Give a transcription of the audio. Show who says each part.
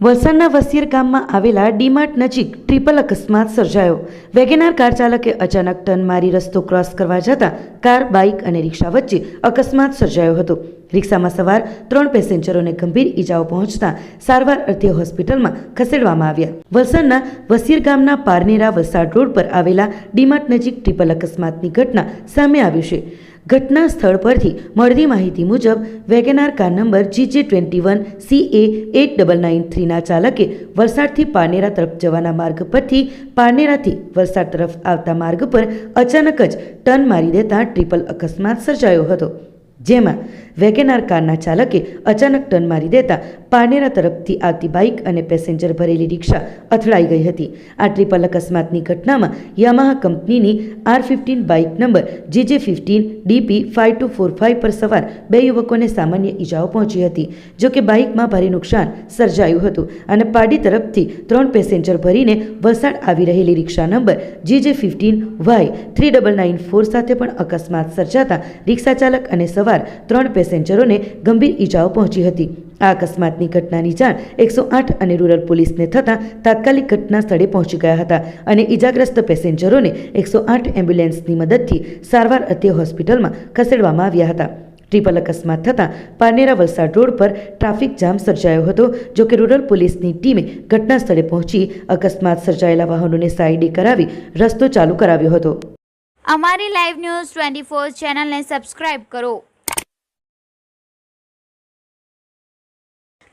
Speaker 1: વલસાડના વસિયર ગામમાં આવેલા ડીમાર્ટ નજીક ટ્રિપલ અકસ્માત સર્જાયો. વેગેનાર કાર ચાલકે અચાનક ટર્ન મારી રસ્તો ક્રોસ કરવા જતાં કાર, બાઇક અને રિક્ષા વચ્ચે અકસ્માત સર્જાયો હતો. રિક્ષામાં સવાર ત્રણ પેસેન્જરોને ગંભીર ઈજાઓ પહોંચતા સારવાર અર્થે હોસ્પિટલમાં ખસેડવામાં આવ્યા. વલસાડના વસિયર ગામના પારનેરા વલસાડ રોડ પર આવેલા ડીમાર્ટ નજીક ટ્રિપલ અકસ્માતની ઘટના સામે આવી છે. ઘટના સ્થળ પરથી મળતી માહિતી મુજબ, WagonR car number GJ twenty one C A eight double nine થ્રીના ચાલકે વલસાડથી પારનેરા તરફ જવાના માર્ગ પરથી પારનેરાથી વલસાડ તરફ આવતા માર્ગ પર અચાનક જ ટર્ન મારી દેતા ટ્રિપલ અકસ્માત સર્જાયો હતો. જેમાં વેગેનાર કારના ચાલકે અચાનક ટર્ન મારી દેતા પારનેરા તરફથી આવતી બાઇક અને પેસેન્જર ભરેલી રિક્ષા અથડાઈ ગઈ હતી. આ ટ્રિપલ અકસ્માતની ઘટનામાં યામાહા કંપનીની R fifteen bike number GJ fifteen DP five two four five પર સવાર બે યુવકોને સામાન્ય ઈજાઓ પહોંચી હતી જોકે બાઇકમાં ભારે નુકસાન સર્જાયું હતું અને પાડી તરફથી ત્રણ પેસેન્જર ભરીને વલસાડ આવી રહેલી રિક્ષા number GJ fifteen Y three double nine four સાથે પણ અકસ્માત સર્જાતા રિક્ષા ચાલક અને સવાર ત્રણ પેસેન્જરોને ગંભીર ઈજાઓ પહોંચી હતી. આ અકસ્માતની ઘટનાની જાણ એકસો આઠ અને રૂરલ પોલીસને થતાં તાત્કાલિક ઘટના સ્થળે પહોંચી ગયા હતા અને ઈજાગ્રસ્ત પેસેન્જરોને એકસો આઠ એમ્બ્યુલન્સની મદદથી સારવાર અધ્ય હોસ્પિટલમાં ખસેડવામાં આવ્યા હતા. ટ્રિપલ અકસ્માત થતાં પારનેરા વલસાડ રોડ પર ટ્રાફિક જામ સર્જાયો હતો, જો કે રૂરલ પોલીસની ટીમે ઘટના સ્થળે પહોંચી અકસ્માત સર્જાયેલા વાહનોને સાઈડે કરાવી રસ્તો ચાલુ કરાવ્યો હતો.
Speaker 2: અમારી લાઈવ ન્યૂઝ ટ્વેન્ટી ફોર ચેનલને સબસ્ક્રાઇબ કરો.